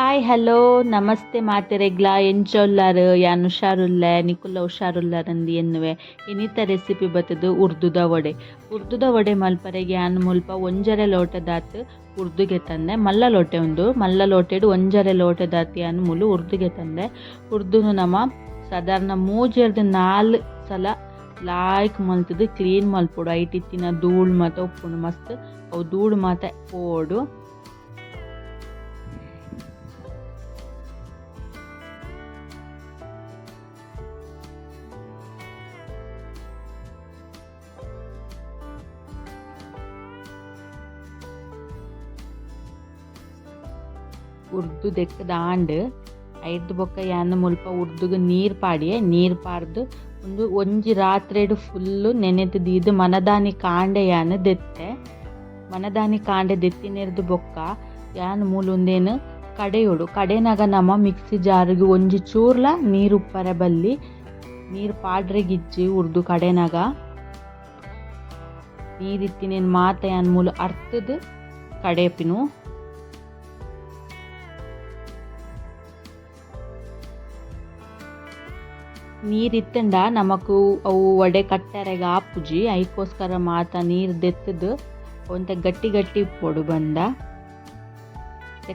Hi hello ನಮಸ್ತೆ ಮಾತೆರೆಗ್ಲ ಎಂಚೊಲ್ಲಾರು ಯಾನ್ ಹುಷಾರುಲ್ಲೆ ನಿಕುಲ್ಲ ಹುಷಾರುಲ್ಲಾರಂದಿ ಎನ್ನುವೆ. ಇನ್ನಿತ ರೆಸಿಪಿ ಬತ್ತದು ಉರ್ದುದ ವಡೆ. ಉರ್ದುದ ವಡೆ ಮಲ್ಪರೆಗೆ ಯಾನ್ ಮುಲ್ಪ ಒಂಜರೆ ಲೋಟದಾತ್ ಉರ್ದುಗೆ ತಂದೆ. ಮಲ್ಲ ಲೋಟೆ ಉಂದು ಮಲ್ಲ ಲೋಟೆಡು ಒಂಜರೆ ಲೋಟದಾತ್ ಯಾನ್ ಮುಲು ಉರ್ದುಗೆ ತಂದೆ. ಉರ್ದುನು ನಮ ಸಾಧಾರಣ ಮೂಜರ್ದ ನಾಲ್ ಸಲ ಲಾಯ್ಕ್ ಮಲ್ತದು, ಕ್ಲೀನ್ ಮಲ್ಪೊಡು. ಐಟಿತ್ತಿನ ಧೂಳ್ ಮಾತ ಉಪ್ಪುಂಡು ಮಸ್ತ್. ಅವು ಧೂಳ್ ಮಾತ ಪೋಡು ಉರ್ದು ಆಂಡ್ ಐರ್ದು ಬೊಕ್ಕ ಯಾನ್ ಮುಲ್ಪ ಉರ್ದುಗ ನೀರ್ ಪಾಡಿಯೆ, ನೀರ್ ಪಾರ್ದು ಒಂದು ಒಂಜಿ ರಾತ್ರೆಡ್ ಫುಲ್ಲು ನೆನೆದು ದೀದು ಮನದಾನಿ ಕಾಂಡೆ ಯಾನ್ ದೆತ್ತೆ. ಮನದಾನಿ ಕಾಂಡೆ ದೆತ್ತಿನೆರ್ದು ಬೊಕ್ಕ ಯಾನ್ ಮೂಲೊಂದೇನು ಕಡೆಯೊಡು. ಕಡೆನಾಗ ನಮ್ಮ ಮಿಕ್ಸಿ ಜಾರಿಗೆ ಒಂಜಿ ಚೂರ್ಲ ನೀರು ಉಪ್ಪರ ಬಲ್ಲಿ ನೀರು ಪಾಡ್ರೆ ಗಿಜ್ಜಿ ಉರ್ದು ಕಡೆನಾಗ ನೀರಿತ್ತಿನೇನು ಮಾತ ಯಾನ್ ಮೂಲ ಅರ್ಥದ ಕಡೆಪಿನು. ನೀರಿತ್ತಂಡ ನಮಕು ಅವು ಒಡೆ ಕಟ್ಟರೆಗ ಆಪುಜಿ, ಐಕೋಸ್ಕರ ಮಾತ ನೀರು ದೆತ್ತದು, ಒಂತೆ ಗಟ್ಟಿ ಗಟ್ಟಿ ಪೊಡು ಬಂದ.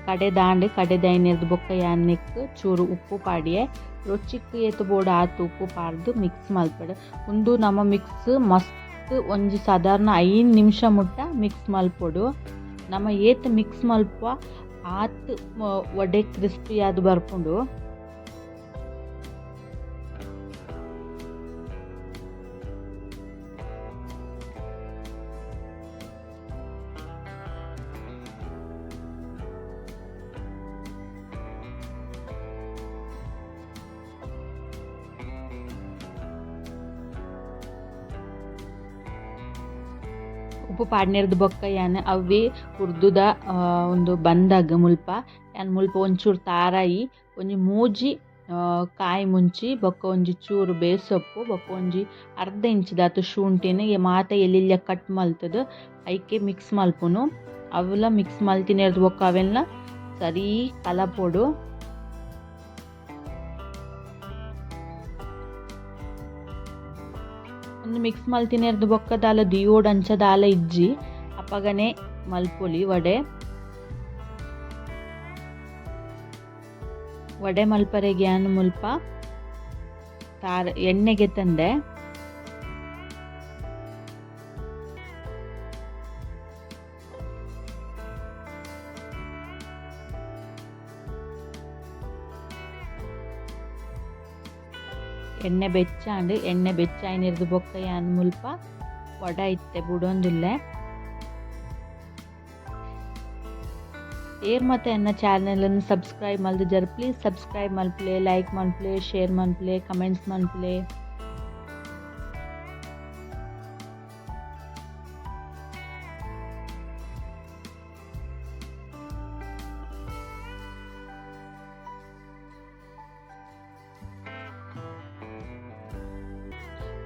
ಕಡೆ ದಾಂಡೆ, ಕಡೆ ದೈನದ ಬೊಕ್ಕ ಯಾನ್ನೆಕ್ ಚೂರು ಉಪ್ಪು ಪಾಡಿಯೆ ರುಚಿಕ್ ಏತ್ ಬೋಡು ಆತು ಉಪ್ಪು ಪಾಡ್ದು ಮಿಕ್ಸ್ ಮಲ್ಪಡ್. ಉಂದು ನಮ್ಮ ಮಿಕ್ಸ್ ಮಸ್ತ್ ಒಂಜಿ ಸಾಧಾರಣ ಐದು ನಿಮಿಷ ಮುಟ್ಟ ಮಿಕ್ಸ್ ಮಲ್ಪೊಡು. ನಮ್ಮ ಏತ್ ಮಿಕ್ಸ್ ಮಲ್ಪ ಆತ್ ಒಡೆ ಕ್ರಿಸ್ಪಿ ಆದ್ ಬರ್ಪುಂಡು. ಉಪ್ಪು ಪಾಡ್ನೆರ್ದು ಬೊಕ್ಕ ಯಾನ್ ಅವ್ವೆ ಉರ್ದುದ ಉಂದು ಬಂದಾಗ ಮುಲ್ಪ. ಯಾನ್ ಮುಲ್ಪ ಒಂಚೂರು ತಾರಾಯಿ, ಒಂಜಿ ಮೂಜಿ ಕಾಯಿ ಮುಂಚಿ, ಬೊಕ್ಕ ಒಂಜಿ ಚೂರು ಬೇಸೊಪ್ಪು, ಬೊಕ್ಕ ಒಂಜಿ ಅರ್ಧ ಇಂಚಿದಾತು ಶುಂಠಿನ್ ಮಾತ ಎಲ್ಲಿಲ್ಲ ಕಟ್ ಮಲ್ತುದ್, ಐಕೆ ಮಿಕ್ಸ್ ಮಲ್ಪುನು. ಅವೆಲ್ಲ ಮಿಕ್ಸ್ ಮಲ್ತಿನೆರ್ದು ಬೊಕ್ಕ ಅವೆಲ್ಲ ಸರಿ ಕಲಪೊಡು. ಒಂದು ಮಿಕ್ಸ್ ಮಲ್ತಿನೆರ್ದು ಬೊಕ್ಕ ದಾಲ, ದಿಯೋಡ್ ಅಂಚ ದಾಲ ಇಜ್ಜಿ. ಅಪ್ಪಗನೆ ಮಲ್ಪೊಲಿ ವಡೆ. ವಡೆ ಮಲ್ಪರೆಗೆ ಯಾನ್ ಮುಲ್ಪ. ತಾರ ಎಣ್ಣೆಗೆ ತಂದೆ. ಎಣ್ಣೆ ಬೆಚ್ಚಾಂಡ್, ಎಣ್ಣೆ ಬೆಚ್ಚಾಯ್ನಿರ್ದು ಬೊಕ್ಕ ಯಾನ್ ಮುಲ್ಪ ವಡ ಇತ್ತೆ ಬುಡೊಂದುಲ್ಲೆ ಏರ್ ಮತ್ತೆ ಎನ್ನ ಚಾನೆಲನ್ನು ಸಬ್ಸ್ಕ್ರೈಬ್ ಮಲ್ದು ಜರ್ ಪ್ಲೀಸ್ ಸಬ್ಸ್ಕ್ರೈಬ್ ಮಲ್ಪ್ಲೆ, ಲೈಕ್ ಮಲ್ಪ್ಲೆ, ಶೇರ್ ಮಲ್ಪ್ಲೆ, ಕಮೆಂಟ್ಸ್ ಮಲ್ಪ್ಲೆ.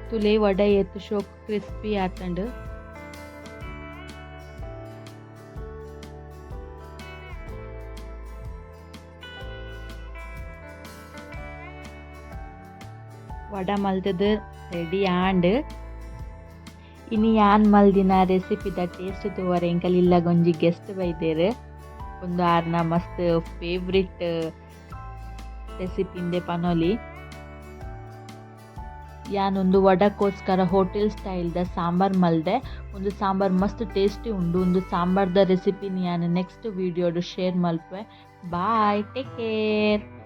ತುಲೆ, ವಡೆ, ಎತ್ತು, ಶೋಕ್, ಕ್ರಿಸ್ಪಿ, ಆತಂಡ್. ವಡ ಮಲ್ತದು ರೆಡಿ ಆಂಡ್ ಇನ್ನು ಯಾನ್ ಮಲ್ದಿನ ರೆಸಿಪಿದ ಟೇಸ್ಟ್ ತೋವರೆ ಎಂಕಲ್ ಇಲ್ಲ ಗೊಂಜಿ ಗೆಸ್ಟ್ ಬೈದೇರು. ಒಂದು ಆರ್ನ ಮಸ್ತ್ ಫೇವ್ರಿಟ್ ರೆಸಿಪಿಂದೆ ಪನೊಲಿ. ಯಾನೊಂದು ವಡಕ್ಕೋಸ್ಕರ ಹೋಟೆಲ್ ಸ್ಟೈಲ್ದ ಸಾಂಬಾರ್ ಮಲ್ದೆ, ಒಂದು ಸಾಂಬಾರ್ ಮಸ್ತ್ ಟೇಸ್ಟಿ ಉಂಡು, ಒಂದು ಸಾಂಬಾರ್ದ ರೆಸಿಪಿನ ಯಾನ್ ನೆಕ್ಸ್ಟ್ ವಿಡಿಯೋಡು share Malpe. Bye take care